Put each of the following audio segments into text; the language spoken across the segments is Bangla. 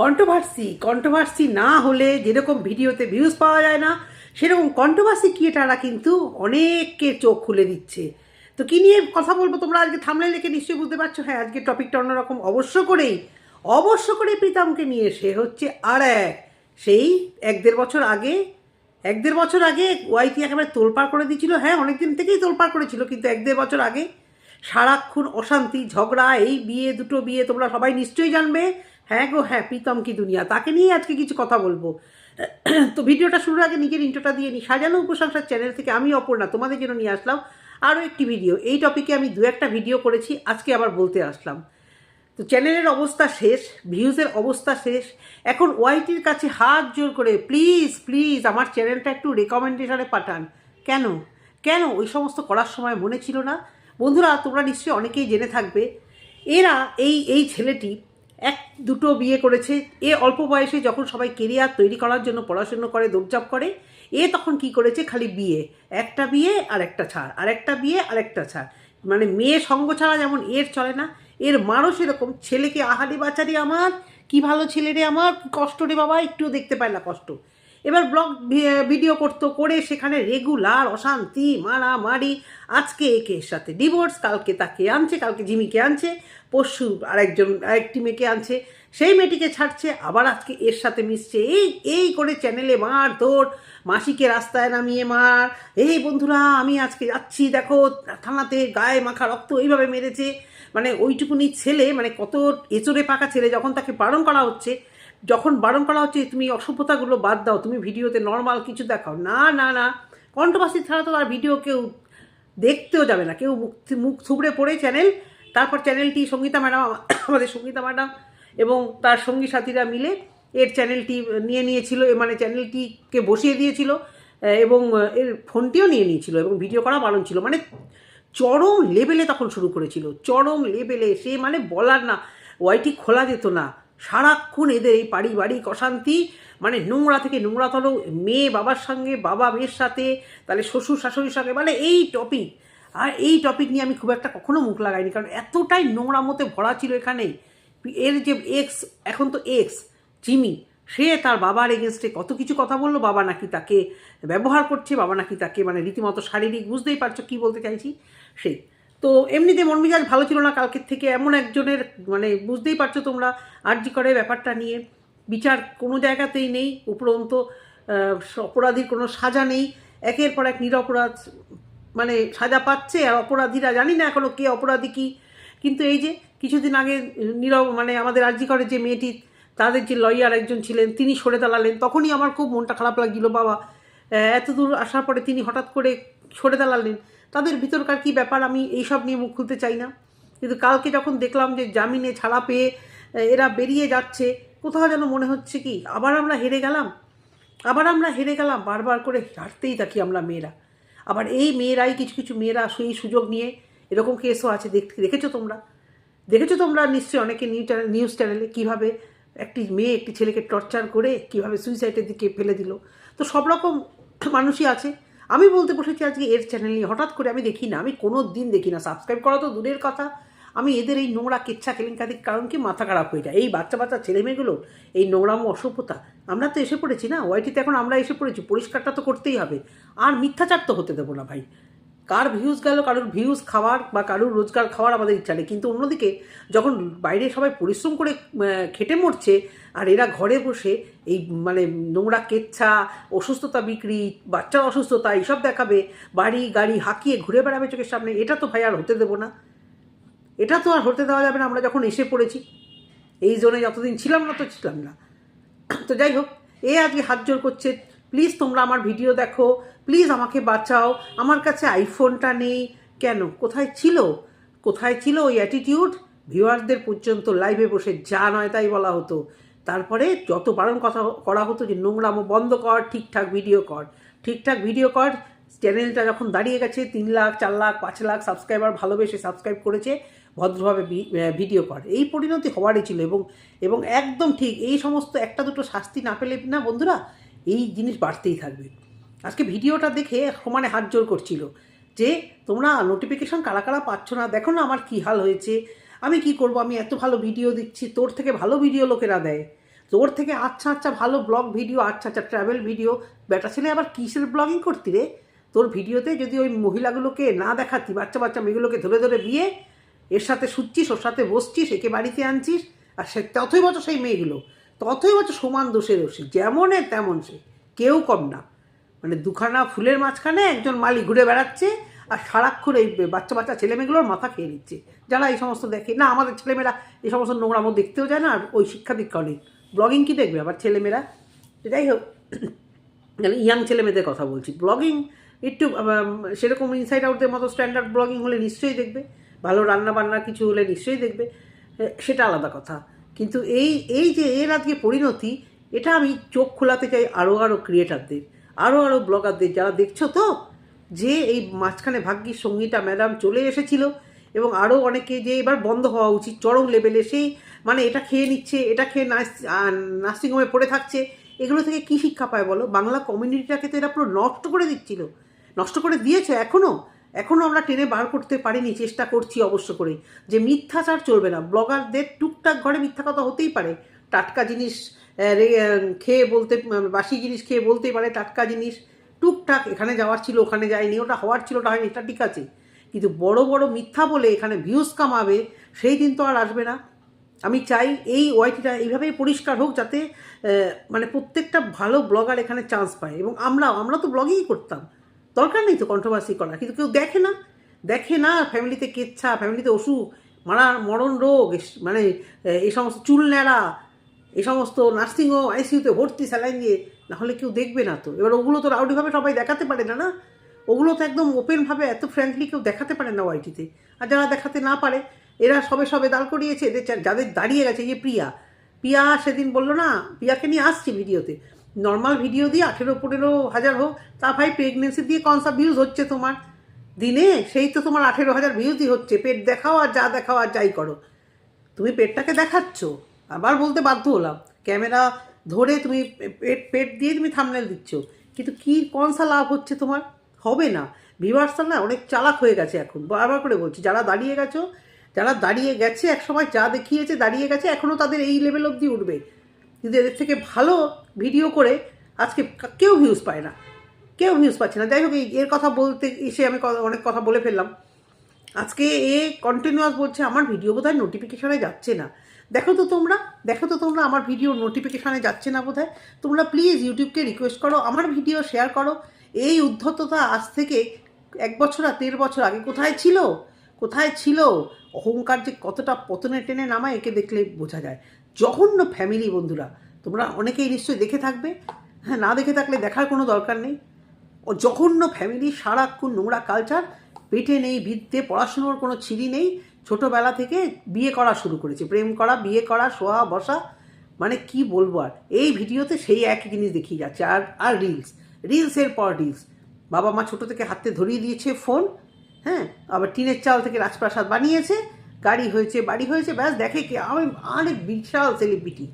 কন্ট্রোভার্সি কন্ট্রোভার্সি না হলে যেরকম ভিডিওতে ভিউজ পাওয়া যায় না, সেরকম কন্ট্রোভার্সি ক্রিয়েটাররা কিন্তু অনেককে চোখ খুলে দিচ্ছে। তো কী নিয়ে কথা বলব তোমরা? আজকে থামলে লিখে নিশ্চয়ই বুঝতে পারছ। হ্যাঁ আজকে টপিকটা অন্যরকম। অবশ্য করেই, অবশ্য করে প্রীতমকে নিয়ে সে হচ্ছে আর এক, সেই এক দেড় বছর আগে, এক দেড় বছর আগে ওয়াইটি একেবারে তোলপাড় করে দিয়েছিল। হ্যাঁ অনেক দিন থেকেই তোলপাড় করেছিল, কিন্তু এক দেড় বছর আগে সারাক্ষণ অশান্তি, ঝগড়া, এই বিয়ে, দুটো বিয়ে তোমরা সবাই নিশ্চয়ই জানবে। হ্যাঁ গো হ্যাঁ প্রীতম কি দুনিয়া? তাকে নিয়ে আজকে কিছু কথা বলব। তো ভিডিওটা শুরুর আগে নিজের ইন্টোটা দিয়ে নিই সাজানো উপসংসার চ্যানেল থেকে আমি অপর্ণা, তোমাদের জন্য নিয়ে আসলাম আরও একটি ভিডিও এই টপিকে আমি দু একটা ভিডিও করেছি, আজকে আবার বলতে আসলাম। তো চ্যানেলের অবস্থা শেষ ভিউজের অবস্থা শেষ। এখন ওয়াইটির কাছে হাত জোর করে প্লিজ প্লিজ আমার চ্যানেলটা একটু রেকমেন্ডেশনে পাঠান। কেন? কেন? ওই সমস্ত করার সময় মনে ছিল না। বন্ধুরা, তোমরা নিশ্চয়ই অনেকেই জেনে থাকবে। এরা, এই এই ছেলেটি এক, দুটো বিয়ে করেছে। এ অল্প বয়সে যখন সবাই কেরিয়ার তৈরি করার জন্য পড়াশুনো করে দৌড়চাপ করে, এ তখন কি করেছে? খালি বিয়ে। একটা বিয়ে আর একটা ছাড়। আর একটা বিয়ে আর একটা ছাড়। মানে মেয়ে সঙ্গ ছাড়া যেমন এর চলে না, এর মারও সেরকম। ছেলেকে, আহারি বাচারি আমার, কি ভালো ছেলে রে আমার কষ্ট রে বাবা একটু দেখতে পায় না কষ্ট। এবার ব্লগ ভিডিও করতো করে সেখানে রেগুলার অশান্তি, মারামারি, আজকে একে সাথে ডিভোর্স কালকে তাকে আনছে, কালকে জিমিকে আনছে, পরশু আরেকজন, আরেকটি মেয়েকে আনছে, সেই মেয়েটিকে ছাড়ছে, আবার আজকে এর সাথে মিশছে, এই এই করে চ্যানেলে মার তোর মাসিকে রাস্তায় নামিয়ে মার, এই বন্ধুরা আমি আজকে যাচ্ছি, দেখো, থানাতে গায়ে মাখা রক্ত এইভাবে মেরেছে মানে ওইটুকুনি ছেলে মানে কত এচড়ে পাকা ছেলে, যখন তাকে বারণ করা হচ্ছে যখন বারণ করা হচ্ছে তুমি অসভ্যতাগুলো বাদ দাও, তুমি ভিডিওতে নর্মাল কিছু দেখাও, না না না। কন্ট্রোভার্সি ছাড়া তো আর ভিডিও কেউ দেখতেও যাবে না। কেউ মুখ মুখ থুবড়ে পড়ে চ্যানেল তারপর চ্যানেলটি সঙ্গীতা ম্যাডাম আমাদের সঙ্গীতা ম্যাডাম এবং তার সঙ্গী সাথীরা মিলে এর চ্যানেলটি নিয়ে নিয়েছিল, এ মানে চ্যানেলটিকে বসিয়ে দিয়েছিল এবং এর ফোনটিও নিয়ে নিয়েছিল এবং ভিডিও করা বারণ ছিল। মানে চরম লেভেলে তখন শুরু করেছিল। চরম লেভেলে সে মানে বলার না। ওয়াইটি খোলা যেত না। সারাক্ষণ এদের এই পারিবারিক অশান্তি মানে নোংরা থেকে নোংরাতর, মেয়ে বাবার সঙ্গে, বাবা মেয়ের সাথে, তাহলে শ্বশুর, শাশুড়ির সঙ্গে মানে এই টপিক আর এই টপিক নিয়ে আমি খুব একটা কখনো মুখ লাগাইনি, কারণ এতটাই নোংরা মতে ভরা ছিল এখানে। এর যে এক্স এখন তো এক্স জিমি, সে তার বাবার এগেনস্টে কত কিছু কথা বলল, বাবা নাকি তাকে ব্যবহার করছে, বাবা নাকি তাকে মানে রীতিমতো শারীরিক, বুঝতেই পারছ কী বলতে চাইছি? সেই। তো এমনিতে মন মেজাজ ভালো ছিল না কালকের থেকে। এমন একজনের মানে বুঝতেই পারছ তোমরা, আর্জি করে ব্যাপারটা নিয়ে। বিচার কোনো জায়গাতেই নেই, উপরন্ত অপরাধীর কোনো সাজা নেই। একের পর এক নিরপরাধ মানে সাজা পাচ্ছে, আর অপরাধীরা, জানি না এখনও কে অপরাধী কী। কিন্তু এই যে কিছুদিন আগে নীরব মানে আমাদের আর্জি করে যে মেয়েটি, তাদের যে লয়ার একজন ছিলেন, তিনি সরে দাঁড়ালেন। তখনই আমার খুব মনটা খারাপ লাগছিল বাবা। এত দূর আসার পরে তিনি হঠাৎ করে সরে দাঁড়ালেন। তাদের ভিতরকার কি ব্যাপার, আমি এইসব নিয়ে মুখ খুলতে চাই না। কিন্তু কালকে যখন দেখলাম যে জামিনে ছাড়া পেয়ে এরা বেরিয়ে যাচ্ছে, কোথাও যেন মনে হচ্ছে কি, আবার আমরা হেরে গেলাম? আবার আমরা হেরে গেলাম? বারবার করে হারতেই থাকি আমরা মেয়েরা। আবার এই মেয়েরাই কিছু কিছু মেয়েরা সেই সুযোগ নিয়ে এরকম কেসও আছে, দেখ, দেখেছ তোমরা? দেখেছ তোমরা নিশ্চয়ই অনেকে নিউ চ্যানেল, নিউজ চ্যানেলে কীভাবে একটি মেয়ে একটি ছেলেকে টর্চার করে, কীভাবে সুইসাইডের দিকে ফেলে দিল? তো সব রকম মানুষই আছে। আমি বলতে বসেছি আজকে এর চ্যানেল নিয়ে। হঠাৎ করে আমি দেখি না, আমি কোনো দিন দেখি না। সাবস্ক্রাইব করা তো দূরের কথা। আমি এদের এই নোংরা কেচ্ছা কেলেঙ্কারির কারণ কি মাথা খারাপ হয়ে যায়? এই বাচ্চা বাচ্চা ছেলেমেয়েগুলো এই নোংরাম অসভ্যতা, আমরা তো এসে পড়েছি না? ওয়াইটিতে এখন আমরা এসে পড়েছি। পরিষ্কারটা তো করতেই হবে। আর মিথ্যাচার তো হতে দেবো না ভাই। কার ভিউজ গেল, কারোর ভিউজ খাওয়ার বা কারোর রোজগার খাওয়ার আমাদের ইচ্ছা নেই। কিন্তু অন্যদিকে যখন বাইরে সবাই পরিশ্রম করে খেটে মরছে, আর এরা ঘরে বসে এই মানে নোংরা কেচ্ছা, অসুস্থতা বিক্রি, বাচ্চার অসুস্থতা, এইসব দেখাবে, বাড়ি গাড়ি হাঁকিয়ে ঘুরে বেড়াবে চোখের সামনে, এটা তো ভাই আর হতে দেবো না। এটা তো আর হতে দেওয়া যাবে না, আমরা যখন এসে পড়েছি, এই জোনে যতদিন ছিলাম না, তো ছিলাম না। তো যাই হোক, এ আজকে হাত জোর করছে প্লিজ তোমরা আমার ভিডিও দেখো। প্লিজ আমাকে বাঁচাও। আমার কাছে আইফোনটা নেই। কেন? কোথায় ছিল? কোথায় ছিল ওই অ্যাটিটিউড ভিউয়ারদের পর্যন্ত লাইভে বসে যা নয় তাই বলা হতো। তারপরে যত বারণ কথা করা হতো যে, নোংরামো বন্ধ কর, ঠিকঠাক ভিডিও কর। ঠিকঠাক ভিডিও কর চ্যানেলটা যখন দাঁড়িয়ে গেছে, তিন লাখ, চার লাখ, পাঁচ লাখ সাবস্ক্রাইবার ভালোবেসে সাবস্ক্রাইব করেছে, ভদ্রভাবে ভিডিও কর। এই পরিণতি হওয়ারই ছিল এবং এবং একদম ঠিক এই সমস্ত একটা দুটো শাস্তি না পেলে না বন্ধুরা এই জিনিস বাড়তেই থাকবে। আজকে ভিডিওটা দেখে সমানে হাত জোর করছিল যে, তোমরা নোটিফিকেশান কারা কারা পাচ্ছ না? দেখো না আমার কী হাল হয়েছে। আমি কি করব? আমি এত ভালো ভিডিও দিচ্ছি তোর থেকে ভালো ভিডিও লোকেরা দেয়। তোর থেকে আচ্ছা আচ্ছা ভালো ব্লগ ভিডিও আচ্ছা আচ্ছা ট্রাভেল ভিডিও বেটা ছেলে, আবার কিসের ব্লগিং করতি রে? তোর ভিডিওতে যদি ওই মহিলাগুলোকে না দেখাতি, বাচ্চা বাচ্চা মেয়েগুলোকে ধরে ধরে বিয়ে, এর সাথে শুচ্ছিস, ওর সাথে বসছিস, একে বাড়িতে আনছিস, আর সে ততই বছর সেই মেয়েগুলো। ততই হচ্ছে সমান দোষে দোষী, যেমন তেমন সে, কেউ কম না। মানে দুখানা ফুলের মাঝখানে একজন মালি ঘুরে বেড়াচ্ছে আর সারাক্ষণ এই বাচ্চা বাচ্চা ছেলেমেয়েগুলোর মাথা খেয়ে নিচ্ছে। যারা এই সমস্ত দেখে, না, আমাদের ছেলেমেয়েরা এই সমস্ত নোংরামো দেখতেও যায় না আর ওই শিক্ষা দীক্ষাও নেই। ব্লগিং কী দেখবে আবার ছেলেমেয়েরা? যাই হোক ইয়াং ছেলেমেয়েদের কথা বলছি। ব্লগিং একটু সেরকম ইনসাইড আউটদের মতো স্ট্যান্ডার্ড ব্লগিং হলে নিশ্চয়ই দেখবে। ভালো রান্না বান্না কিছু হলে নিশ্চয়ই দেখবে। সেটা আলাদা কথা। কিন্তু এই এই যে এর আজকে পরিণতি, এটা আমি চোখ খোলাতে চাই আরও আরও ক্রিয়েটারদের আরও আরও ব্লগারদের যারা দেখছ তো, যে এই মাঝখানে ভাগ্যিস সঙ্গীতা ম্যাডাম চলে এসেছিল এবং আরও অনেকে যে এবার বন্ধ হওয়া উচিত, চরম লেভেলে সেই মানে এটা খেয়ে নিচ্ছে, এটা খেয়ে নার্সিংহোমে পড়ে থাকছে, এগুলো থেকে কী শিক্ষা পায় বলো? বাংলা কমিউনিটিটাকে তো এরা পুরো নষ্ট করে দিচ্ছিল, নষ্ট করে দিয়েছে এখনও এখনও আমরা টেনে বার করতে পারিনি, চেষ্টা করছি অবশ্য করে। যে মিথ্যাচার চলবে না, ব্লগারদের টুকটাক ঘরে মিথ্যা কথা হতেই পারে। টাটকা জিনিস খেয়ে বলতে, বাসি জিনিস খেয়ে বলতেই পারে টাটকা জিনিস। টুকটাক, এখানে যাওয়ার ছিল, ওখানে যায়নি, ওটা হওয়ার ছিল, ওটা হয়নি, এটা ঠিক আছে। কিন্তু বড় বড় মিথ্যা বলে এখানে ভিউজ কামাবে, সেই দিন তো আর আসবে না। আমি চাই এই ওয়াইটিটা এইভাবেই পরিষ্কার হোক যাতে মানে প্রত্যেকটা ভালো ব্লগার এখানে চান্স পায়। এবং আমরা আমরা তো ব্লগিংই করতাম। দরকার নেই তো কন্ট্রোভার্সি করা কিন্তু কেউ দেখে না দেখে না ফ্যামিলিতে কেচ্ছা ফ্যামিলিতে অসুখ মারা মরণ রোগ মানে এই সমস্ত চুল ন্যাড়া এই সমস্ত নার্সিং নার্সিংহোম আইসিইউতে ভর্তি স্যালাইন দিয়ে নাহলে কেউ দেখবে না তো। এবার ওগুলো তো রাউডিভাবে সবাই দেখাতে পারে না না? ওগুলো তো একদম ওপেনভাবে এত ফ্র্যাঙ্কলি কেউ দেখাতে পারে না ওয়াইটিতে আর যারা দেখাতে না পারে, এরা সবে সবে দাঁড় করিয়েছে, এদের যাদের দাঁড়িয়ে গেছে যে প্রিয়া। প্রিয়া সেদিন বলল না, প্রিয়াকে নিয়ে আসছি ভিডিওতে নর্মাল ভিডিও দিয়ে আঠেরো, পনেরো হাজার হোক, তা ভাই প্রেগনেন্সি দিয়ে কনসা ভিউজ হচ্ছে তোমার। দিনে সেই তো তোমার আঠেরো হাজার ভিউজই হচ্ছে। পেট দেখাও আর যা দেখাও আর যাই করো। তুমি পেটটাকে দেখাচ্ছ। আবার বলতে বাধ্য হলাম। ক্যামেরা ধরে তুমি পেট পেট দিয়ে তুমি থামনেল দিচ্ছ। কিন্তু কি কনসা লাভ হচ্ছে তোমার? হবে না। ভিভার্সটা না অনেক চালাক হয়ে গেছে এখন। বারবার করে বলছি, যারা দাঁড়িয়ে গেছো, যারা দাঁড়িয়ে গেছে এক সময় যা দেখিয়েছে, দাঁড়িয়ে গেছে এখনও তাদের এই লেভেল অবধি উঠবে। কিন্তু এদের থেকে ভালো ভিডিও করে আজকে কেউ ভিউজ পায় না। কেউ ভিউজ পাচ্ছে না। যাই হোক এর কথা বলতে এসে আমি অনেক কথা বলে ফেললাম। আজকে এ কন্টিনিউয়াস বলছে, আমার ভিডিও বোধহয় নোটিফিকেশনে যাচ্ছে না। দেখো তো তোমরা, দেখো তো তোমরা, আমার ভিডিও নোটিফিকেশনে যাচ্ছে না বোধহয়। তোমরা প্লিজ ইউটিউবকে রিকোয়েস্ট করো, আমার ভিডিও শেয়ার করো। এই উদ্ধততা আজ থেকে এক বছর আর দেড় বছর আগে কোথায় ছিল? কোথায় ছিল? অহংকার যে কতটা পতনে টেনে নামায়, একে দেখলে বোঝা যায়। জঘন্য ফ্যামিলি বন্ধুরা। তোমরা অনেকেই নিশ্চয়ই দেখে থাকবে। হ্যাঁ না দেখে থাকলে দেখার কোনো দরকার নেই। ও জঘন্য ফ্যামিলি সারাক্ষণ নোংরা কালচার পেটে নেই ভিত্তে পড়াশুনোর কোনো ছিরি নেই। ছোটোবেলা থেকে বিয়ে করা শুরু করেছে। প্রেম করা, বিয়ে করা, শোয়া, বসা মানে কি বলব আর? এই ভিডিওতে সেই একই জিনিস দেখিয়ে যাচ্ছে। আর আর রিলস রিলসের পর রিলস বাবা মা ছোটো থেকে হাতে ধরিয়ে দিয়েছে ফোন হ্যাঁ আবার টিনের চাল থেকে রাজপ্রাসাদ বানিয়েছে। গাড়ি হয়েছে, বাড়ি হয়েছে, ব্যাস দেখে কি, আমি অনেক বিশাল সেলিব্রিটি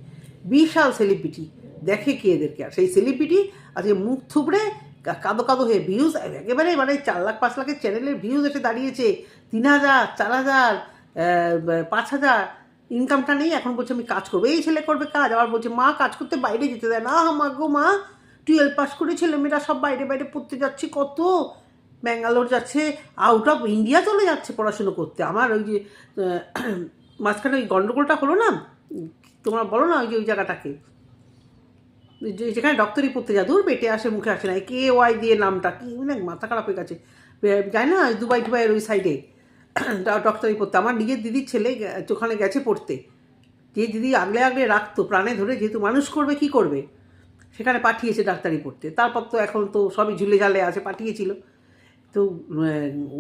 বিশাল সেলিব্রিটি দেখে কি এদেরকে, আর সেই সেলিব্রিটি আজকে মুখ থুবড়ে কাদো কাদো হয়ে ভিউজ একেবারে মানে চার লাখ, পাঁচ লাখের চ্যানেলের ভিউজ এসে দাঁড়িয়েছে, তিন হাজার, চার হাজার পাঁচ হাজার ইনকামটা নেই, এখন বলছে আমি কাজ করব, এই ছেলে করবে কাজ, আবার বলছে মা কাজ করতে বাইরে যেতে দেয় না মা গো মা টুয়েলভ পাস করে ছেলেমেয়েরা সব বাইরে বাইরে পড়তে যাচ্ছে, কত ব্যাঙ্গালোর যাচ্ছে আউট অফ ইন্ডিয়া চলে যাচ্ছে পড়াশুনো করতে। আমার ওই যে মাঝখানে ওই গণ্ডগোলটা হলো না? তোমরা বলো না ওই যে ওই জায়গাটাকে। যে- যেখানে ডক্টরি পড়তে যায় দূর পেটে আসে, মুখে আসে না। কে ওয়াই দিয়ে নামটা কি? মানে মাথা খারাপ হয়ে গেছে। যায় না দুবাই টুবাইয়ের ওই সাইডে ডক্টরি পড়তে। আমার নিজের দিদির ছেলে ওখানে গেছে পড়তে। যে দিদি আগলে আগলে রাখতো, প্রাণে ধরে যেহেতু মানুষ করবে, কি করবে? সেখানে পাঠিয়েছে ডাক্তারি পড়তে। তারপর তো এখন তো সবই ঝুলে ঝালে আছে, পাঠিয়েছিল। তো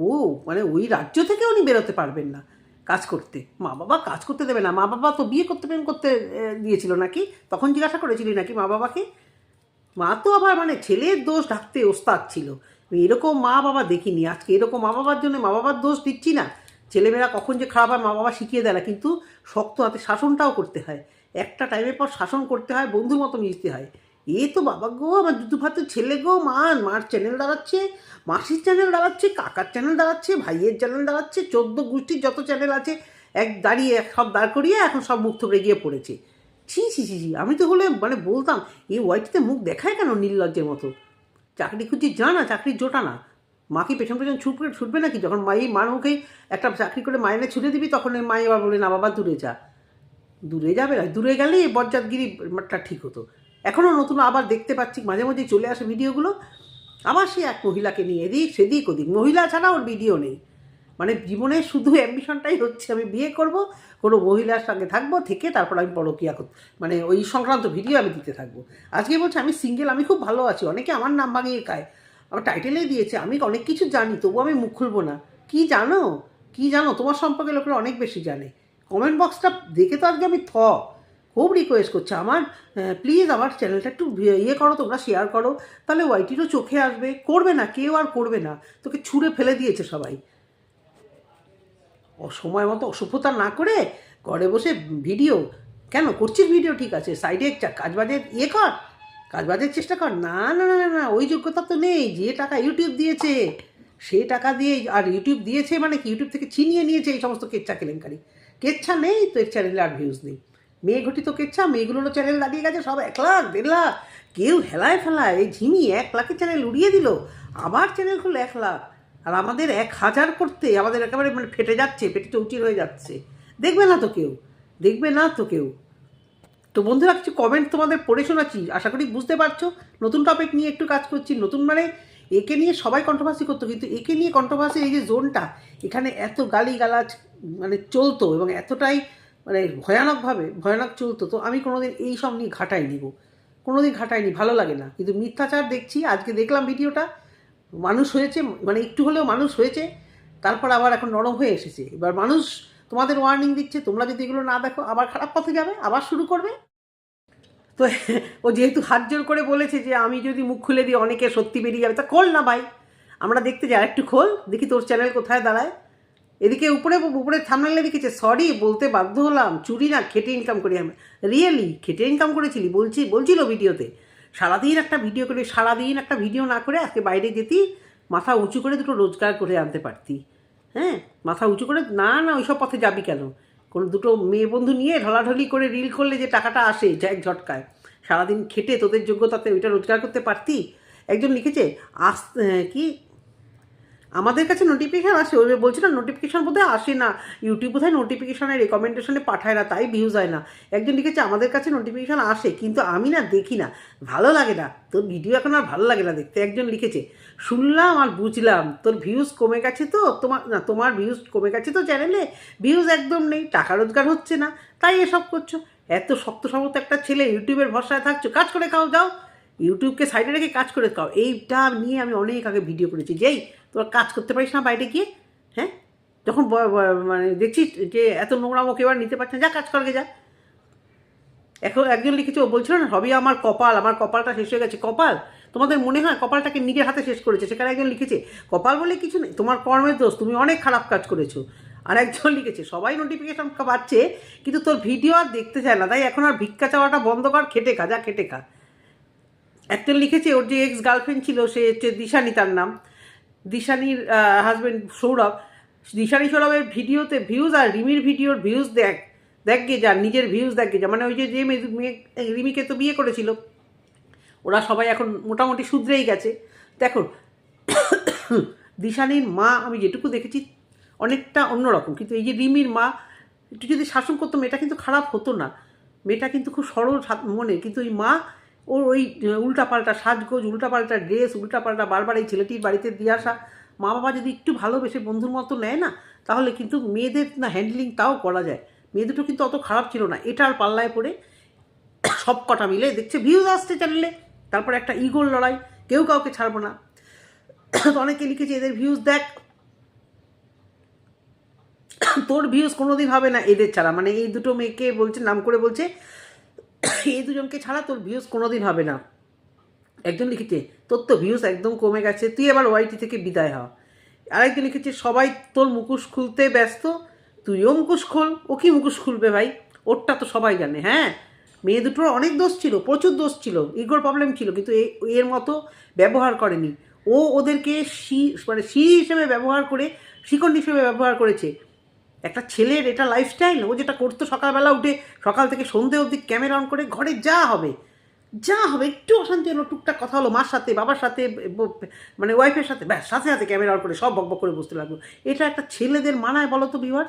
ও মানে ওই রাজ্য থেকে উনি বেরোতে পারবেন না কাজ করতে। মা বাবা কাজ করতে দেবে না। মা বাবা তো বিয়ে করতে, প্রেম করতে দিয়েছিল নাকি? তখন জিজ্ঞাসা করেছিলি নাকি মা বাবাকে? মা তো আবার মানে ছেলের দোষ ঢাকতে ওস্তাদ ছিল। এরকম মা বাবা দেখিনি। আজকে এরকম মা বাবার জন্য মা বাবার দোষ দিচ্ছি না। ছেলেমেয়েরা কখন যে খারাপ হয় মা বাবা শিখিয়ে দেয় না, কিন্তু শক্ত হাতে শাসনটাও করতে হয়। একটা টাইমের পর শাসন করতে হয়, বন্ধুর মতো মিশতে হয়। এ তো বাবা গো, আমার দুধু ভাতের ছেলে গো, মা, মার চ্যানেল দাঁড়াচ্ছে, মাসির চ্যানেল দাঁড়াচ্ছে, কাকার চ্যানেল দাঁড়াচ্ছে, ভাইয়ের চ্যানেল দাঁড়াচ্ছে, চোদ্দ গোষ্ঠীর যত চ্যানেল আছে, এক দাঁড়িয়ে এক সব দাঁড় করিয়ে এখন সব মুখ থুবড়ে গিয়ে পড়েছে। ছি ছি ছি ছি, আমি তো হলে মানে বলতাম, এই ওয়াইটিতে মুখ দেখায় কেন নির্লজ্জের মতো? চাকরি খুঁজছি জানা, চাকরি জোটা না। মাকে পেছন পেছন ছুটবে ছুটবে নাকি? যখন মাই, মার মুখেই একটা চাকরি করে মাইনে ছুটে দিবি, তখন ওই মাই আবার বলে, না বাবা, দূরে যা। দূরে যাবে না, দূরে গেলেই এই বরযাতগিরিটা ঠিক হতো। এখনও নতুন আবার দেখতে পাচ্ছি, মাঝে মাঝে চলে আসে ভিডিওগুলো। আবার সে এক মহিলাকে নিয়ে এদিক সেদিক ওদিক। মহিলা ছাড়া ওর ভিডিও নেই। মানে জীবনে শুধু অ্যাম্বিশনটাই হচ্ছে, আমি বিয়ে করব, কোনো মহিলার সঙ্গে থাকব, থেকে তারপর আমি পরকিয়া মানে ওই সংক্রান্ত ভিডিও আমি দিতে থাকব। আজকে বলছে, আমি সিঙ্গেল আমি খুব ভালো আছি। অনেকে আমার নাম ভাঙিয়ে খায়। আমার টাইটেলেই দিয়েছে, আমি অনেক কিছু জানি তবু আমি মুখ খুলবো না। কি জানো? কি জানো? তোমার সম্পর্কে লোকেরা অনেক বেশি জানে। কমেন্ট বক্সটা দেখে তো আজকে আমি থ। খুব রিকোয়েস্ট করছে। আমার প্লিজ আমার চ্যানেলটা একটু ইয়ে করো, তোমরা শেয়ার করো। তাহলে ওয়াইটিরও চোখে আসবে। করবে না, কেউ আর করবে না। তোকে ছুঁড়ে ফেলে দিয়েছে সবাই। সময় মতো অসভ্যতা না করে ঘরে বসে ভিডিও কেন? করছিস ভিডিও ঠিক আছে। সাইডে কাজবাজের ইয়ে কর। কাজবাজের চেষ্টা কর। না না না না ওই যোগ্যতা তো নেই। যে টাকা ইউটিউব দিয়েছে, সে টাকা দিয়ে আর ইউটিউব দিয়েছে মানে কি? ইউটিউব থেকে ছিনিয়ে নিয়েছে এই সমস্ত কেচ্ছা কেলেঙ্কারি। কেচ্ছা নেই তো এর চ্যানেলে আর ভিউজ নেই। মেয়ে ঘটিত কেচ্ছা, মেয়েগুলোরও চ্যানেল দাঁড়িয়ে গেছে, সব এক লাখ, দেড় লাখ। কেউ হেলায় ফেলায়, এই ঝিমি এক লাখের চ্যানেল উড়িয়ে দিল আবার চ্যানেল খুললো এক লাখ। আর আমাদের এক হাজার করতে আমাদের একেবারে মানে ফেটে যাচ্ছে, পেটে চৌচির হয়ে যাচ্ছে। দেখবে না তো কেউ, দেখবে না তো কেউ। তো বন্ধুরা, কিছু কমেন্ট তোমাদের পড়ে শোনাচ্ছি, আশা করি বুঝতে পারছ। নতুন টপিক নিয়ে একটু কাজ করছি, নতুন মানে একে নিয়ে সবাই কন্ট্রোভার্সি করতো, কিন্তু একে নিয়ে কন্ট্রোভার্সির এই যে জোনটা এখানে এত গালি গালাজ মানে চলতো এবং এতটাই মানে ভয়ানকভাবে, ভয়ানক চলতো তো আমি কোনোদিন এই সব নিয়ে ঘাটাই নিব। কোনোদিন ঘাটাইনি ভালো লাগে না। কিন্তু মিথ্যাচার দেখছি, আজকে দেখলাম ভিডিওটা, মানুষ হয়েছে মানে একটু হলেও মানুষ হয়েছে, তারপর আবার এখন নরম হয়ে এসেছে। এবার মানুষ তোমাদের ওয়ার্নিং দিচ্ছে, তোমরা যদি এগুলো না দেখো, আবার খারাপ পথে যাবে, আবার শুরু করবে। তো ও যেহেতু হাত জোর করে বলেছে যে, আমি যদি মুখ খুলে দিই, অনেকে সত্যি বেরিয়ে যাবে। তা খোল না ভাই। আমরা দেখতে যাই একটু খোল, দেখি তোর চ্যানেল কোথায় দাঁড়ায়। এদিকে উপরে উপরে থামলে দেখেছে সরি বলতে বাধ্য হলাম। চুরি না, খেটে ইনকাম করি আমি। রিয়েলি খেটে ইনকাম করেছিলি? বলছি, বলছিল ভিডিওতে। সারাদিন একটা ভিডিও করে, সারাদিন একটা ভিডিও না করে আজকে বাইরে যেতি, মাথা উঁচু করে দুটো রোজগার করে আনতে পারতি। হ্যাঁ মাথা উঁচু করে, না না, ওইসব পথে যাবি কেন? কোনো দুটো মেয়ে বন্ধু নিয়ে ঢলাঢলি করে রিল করলে যে টাকাটা আসে এক ঝটকায়। সারাদিন খেটে তোদের যোগ্যতাতে ওইটা রোজগার করতে পারতি? একজন লিখেছে আস কি আমাদের কাছে নোটিফিকেশান আসে, ওই বলছি না নোটিফিকেশান বোধহয় আসে না। ইউটিউব বোধহয় নোটিফিকেশানে রেকমেন্ডেশনে পাঠায় না, তাই ভিউজ হয় না। একজন লিখেছে, আমাদের কাছে নোটিফিকেশান আসে, কিন্তু আমি না দেখি না, ভালো লাগে না। তোর ভিডিও এখন আর ভালো লাগে না দেখতে। একজন লিখেছে, শুনলাম আর বুঝলাম, তোর ভিউজ কমে গেছে তো? তোমার, না, তোমার ভিউজ কমে গেছে তো চ্যানেলে ভিউজ একদম নেই, টাকা রোজগার হচ্ছে না, তাই এসব করছ? এত শক্ত সমত একটা ছেলে ইউটিউবের ভরসায় থাকছো, কাজ করে খাও, যাও। ইউটিউবকে সাইডে রেখে কাজ করে খাও। এইটা নিয়ে আমি অনেক আগে ভিডিও করেছি। যেই তোরা কাজ করতে পারিস না বাইরে গিয়ে হ্যাঁ? যখন মানে দেখছিস যে এত নোংরামো কেউ আর নিতে পারছে না, যা কাজ করবে যা। এখন একজন লিখেছে, ও বলছিল না, হবি আমার কপাল, আমার কপালটা শেষ হয়ে গেছে। কপাল? তোমাদের মনে হয় কপালটাকে নিজের হাতে শেষ করেছে? সেখানে একজন লিখেছে, কপাল বলে কিছু নেই, তোমার কর্মের দোষ, তুমি অনেক খারাপ কাজ করেছ। আর একজন লিখেছে, সবাই নোটিফিকেশন পাচ্ছে, কিন্তু তোর ভিডিও আর দেখতে চায় না, তাই এখন আর ভিক্ষা চাওয়াটা বন্ধ কর, খেটে খা, যা খেটে খা। একজন লিখেছে, ওর যে এক্স গার্লফ্রেন্ড ছিল, সে হচ্ছে দিশানি, তার নাম। দিশানির হাজব্যান্ড সৌরভ, দিশানি সৌরভের ভিডিওতে ভিউজ আর রিমির ভিডিওর ভিউজ দেখ দেখ গে যা, নিজের ভিউজ দেখ গে যা। মানে ওই যে যে মেয়ে রিমিকে তো বিয়ে করেছিল, ওরা সবাই এখন মোটামুটি শুধরেই গেছে। দেখো, দিশানির মা, আমি যেটুকু দেখেছি, অনেকটা অন্যরকম। কিন্তু এই যে রিমির মা, একটু যদি শাসন করতো, মেয়েটা কিন্তু খারাপ হতো না। মেয়েটা কিন্তু খুব সরল মনে কিন্তু ওই মা ওর ওই উল্টাপাল্টা সাজগোজ, উল্টাপাল্টা ড্রেস, উল্টাপাল্টা বারবার এই ছেলেটির বাড়িতে দিয়ে আসা। মা বাবা যদি একটু ভালোবেসে বন্ধুর মতো নেয় না, তাহলে কিন্তু মেয়েদের না হ্যান্ডলিং তাও করা যায়। মেয়ে দুটো কিন্তু অত খারাপ ছিল না। এটার পাল্লায় পড়ে সব কটা মিলে দেখছে ভিউজ আসছে চ্যানেলে তারপরে একটা ইগোর লড়াই। কেউ কাউকে ছাড়বো না। তো অনেকে লিখেছে, এদের ভিউজ দেখ। তোর ভিউজ কোনোদিন হবে না। এদের ছাড়া। মানে এই দুটো মেয়েকে বলছে, নাম করে বলছে এই দুজনকে ছাড়া তোর ভিউজ কোনোদিন হবে না। একজন লিখেছে, তোর তো ভিউজ একদম কমে গেছে, তুই এবার ওয়াইটি থেকে বিদায় হ। আরেকজন লিখেছে, সবাই তোর মুখোশ খুলতে ব্যস্ত, তুইও মুখোশ খোল। ও কি মুখোশ খুলবে ভাই? ওরটা তো সবাই জানে হ্যাঁ? মেয়ে দুটোর অনেক দোষ ছিল, প্রচুর দোষ ছিল ইগোর প্রবলেম ছিল, কিন্তু এর মতো ব্যবহার করেনি। ও ওদেরকে শি মানে শি হিসেবে ব্যবহার করে, শিকড় হিসেবে ব্যবহার করেছে। একটা ছেলের এটা লাইফস্টাইল ও যেটা করতো সকালবেলা উঠে, সকাল থেকে সন্ধে অবধি ক্যামেরা অন করে ঘরে যা হবে যা হবে, একটু অশান্তি হলো, টুকটাক কথা হলো, মার সাথে, বাবার সাথে মানে ওয়াইফের সাথে, ব্যাস, সাথে সাথে ক্যামেরা অন করে সব বকবক করে বসতে লাগল। এটা একটা ছেলেদের মানায় বলো তো বিভার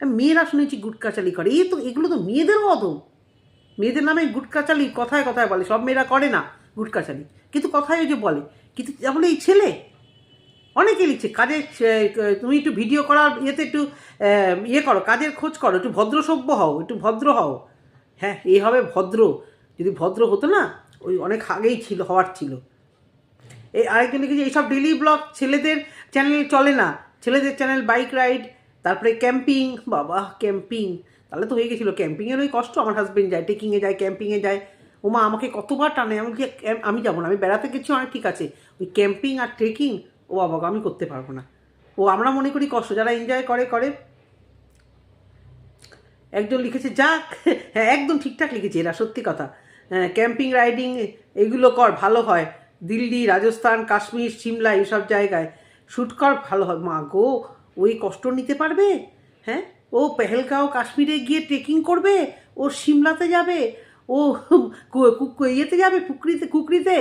মেয়েরা শুনেছি গুটকাচালি করে এই তো, এগুলো তো মেয়েদেরও অদম মেয়েদের নামে গুটকাচালি কথায় কথায় বলে, সব মেয়েরা করে না গুটকাচালি। কিন্তু কথায় ওই যে বলে, কিন্তু তাহলে এই ছেলে অনেকে লিখছে, কাজের তুমি একটু ভিডিও করার ইয়েতে একটু ইয়ে করো, কাজের খোঁজ করো, একটু ভদ্র সভ্য হও, একটু ভদ্র হও। হ্যাঁ এই হবে ভদ্র। যদি ভদ্র হতো না, ওই অনেক আগেই ছিল, হওয়ার ছিল। এই আরেকজন লিখেছে, এইসব ডেলি ব্লগ ছেলেদের চ্যানেল চলে না। ছেলেদের চ্যানেল বাইক রাইড তারপরে ক্যাম্পিং বাবা ক্যাম্পিং তাহলে তো হয়ে গেছিল। ক্যাম্পিংয়ের ওই কষ্ট, আমার হাজবেন্ড যায় ট্রেকিংয়ে যায় ক্যাম্পিংয়ে যায়। ওমা, আমাকে কতবার টানে, আমি আমি যাব না, আমি বেড়াতে গেছি, অনেক ঠিক আছে। ওই ক্যাম্পিং আর ট্রেকিং ও বাবা আমি করতে পারব না। ও, আমরা মনে করি কষ্ট, যারা এনজয় করে করে। একজন লিখেছে, যাক হ্যাঁ একদম ঠিকঠাক লিখেছে এরা, সত্যি কথা। ক্যাম্পিং রাইডিং এগুলো কর, ভালো হয়। দিল্লি, রাজস্থান, কাশ্মীর, সিমলা এইসব জায়গায়। শ্যুট কর, ভালো হয়। মা গো ওই কষ্ট নিতে পারবে? হ্যাঁ ও পেহেলগাঁও, কাশ্মীরে গিয়ে ট্রেকিং করবে? ও সিমলাতে যাবে? ও ইয়েতে যাবে, পুকুরিতে, কুকরিতে?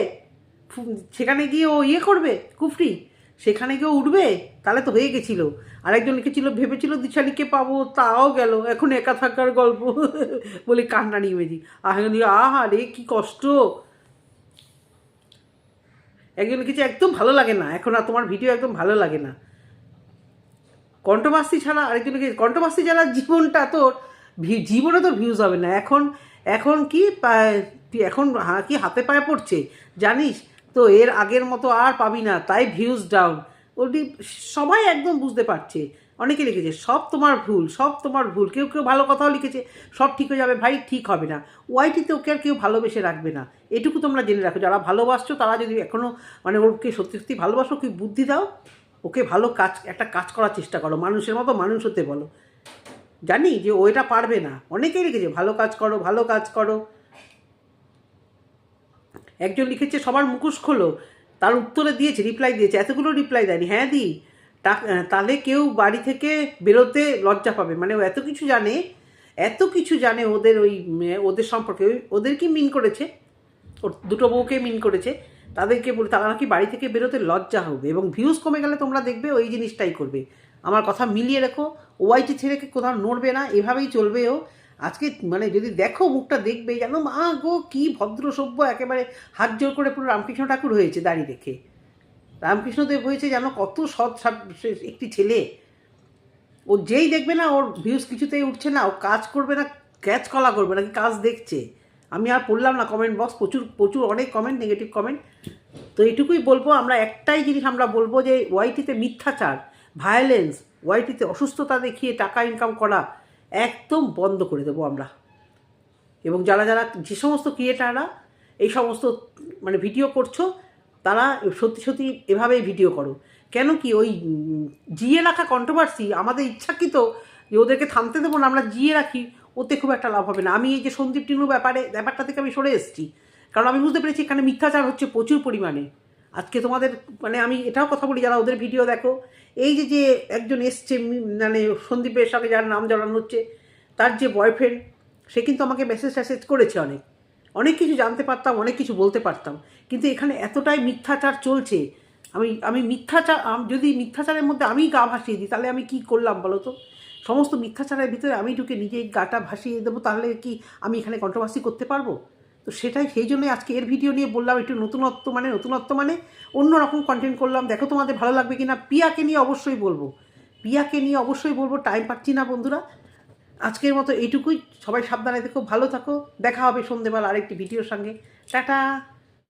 সেখানে গিয়ে ও ইয়ে করবে, কুফরি? সেখানে কেউ উঠবে? তাহলে তো হয়ে গেছিল। আরেকজন লিখেছিল ভেবেছিল দিশালিকে পাবো, তাও গেল। এখন একা থাকার গল্প বলে কান্না নিমেছি আহ আহা রে, কি কষ্ট। একজন লিখেছে একদম ভালো লাগে না। এখন আর তোমার ভিডিও একদম ভালো লাগে না। কণ্ঠবাস্তি ছাড়া আরেকজন লিখেছে কণ্ঠবাস্তি ছাড়া জীবনটা ভি- জীবনে তো ভিউজ হবে না। এখন এখন কি এখন কি হাতে পায়ে পড়ছে? জানিস? তো এর আগের মতো আর পাবি না, তাই ভিউজ ডাউন ওটি সবাই একদম বুঝতে পারছে। অনেকে লিখেছে, সব তোমার ভুল, সব তোমার ভুল। কেউ কেউ ভালো কথাও লিখেছে, সব ঠিক হয়ে যাবে। ভাই, ঠিক হবে না। ওয়াইটিতে ওকে আর কেউ ভালোবেসে রাখবে না। এটুকু তোমরা জেনে রাখো। যারা ভালোবাসছো, তারা যদি এখনও মানে ওকে সত্যি সত্যি ভালোবাসো কি বুদ্ধি দাও, ওকে ভালো কাজ, একটা কাজ করার চেষ্টা করো। মানুষের মতো মানুষ হতে বলো। জানি যে ও এটা পারবে না। অনেকেই লিখেছে, ভালো কাজ করো, ভালো কাজ করো। একজন লিখেছে, সবার মুখোশ খোলো। তার উত্তরে দিয়েছে রিপ্লাই দিয়েছে, এতগুলো রিপ্লাই দেয়নি। হ্যাঁ দি তাহলে কেউ বাড়ি থেকে বেরোতে লজ্জা পাবে। মানে ও এত কিছু জানে, এত কিছু জানে ওদের ওই ওদের সম্পর্কে। ওই, ওদের কি মিন করেছে? ওর দুটো বউকে মিন করেছে। তাদেরকে বলে, তারা নাকি বাড়ি থেকে বেরোতে লজ্জা হবে এবং ভিউজ কমে গেলে তোমরা দেখবে ওই জিনিসটাই করবে। আমার কথা মিলিয়ে রেখো। ওয়াইটি ছেড়েকে কোথাও নড়বে না, এভাবেই চলবে ও। আজকে মানে যদি দেখো মুখটা দেখবে যেন মা গো, কি ভদ্র সভ্য একেবারে হাত জোর করে পুরো রামকৃষ্ণ ঠাকুর হয়েছে দাড়ি রেখে রামকৃষ্ণদেব হয়েছে যেন কত সৎ একটি ছেলে। ও যেই দেখবে না, ওর ভিউজ কিছুতেই উঠছে না, ও কাজ করবে না ক্যাচ কলা করবে নাকি কাজ দেখছে। আমি আর পড়লাম না কমেন্ট বক্স প্রচুর প্রচুর অনেক কমেন্ট নেগেটিভ কমেন্ট তো এইটুকুই বলব, আমরা একটাই জিনিস আমরা বলব যে ওয়াইটিতে মিথ্যাচার ভায়োলেন্স ওয়াইটিতে অসুস্থতা দেখিয়ে টাকা ইনকাম করা একদম বন্ধ করে দেবো আমরা। এবং যারা যারা যে সমস্ত ক্রিয়েটাররা এই সমস্ত মানে ভিডিও করছ, তারা সত্যি সত্যি এভাবেই ভিডিও করো। কেন কি ওই জিয়ে রাখা কন্ট্রোভার্সি আমাদের ইচ্ছাকৃত যে ওদেরকে থামতে দেবো না, আমরা জিয়ে রাখি, ওতে খুব একটা লাভ হবে না। আমি এই যে সন্দীপ টিনু ব্যাপারে, ব্যাপারটা থেকে আমি সরে এসেছি। কারণ আমি বুঝতে পেরেছি এখানে মিথ্যাচার হচ্ছে প্রচুর পরিমাণে। আজকে তোমাদের মানে আমি এটাও কথা বলি, যারা ওদের ভিডিও দেখো, এই যে যে একজন এসছে মানে সন্দীপের সঙ্গে যার নাম জড়ানো হচ্ছে, তার যে বয়ফ্রেন্ড সে কিন্তু আমাকে মেসেজ ট্যাসেজ করেছে অনেক। অনেক কিছু জানতে পারতাম, অনেক কিছু বলতে পারতাম, কিন্তু এখানে এতটাই মিথ্যাচার চলছে, আমি আমি মিথ্যাচার যদি মিথ্যাচারের মধ্যে আমি গা ভাসিয়ে দিই, তাহলে আমি কি করলাম বলো তো? সমস্ত মিথ্যাচারের ভিতরে আমি ঢুকে নিজেই গাটা ভাসিয়ে দেবো, তাহলে কি আমি এখানে কন্ট্রোভার্সি করতে পারব? তো সেটাই, সেই জন্যই আজকে এর ভিডিও নিয়ে বললাম একটু নতুনত্ব মানে নতুনত্ব মানে অন্য রকম কন্টেন্ট করলাম। দেখো তোমাদের ভালো লাগবে কি না পিয়াকে নিয়ে অবশ্যই বলব। পিয়াকে নিয়ে অবশ্যই বলব টাইম পাচ্ছি না বন্ধুরা। আজকের মতো এইটুকুই। সবাই সাবধানে দেখো ভালো থাকো। দেখা হবে সন্ধেবেলা আরেকটি ভিডিওর সঙ্গে। টাটা!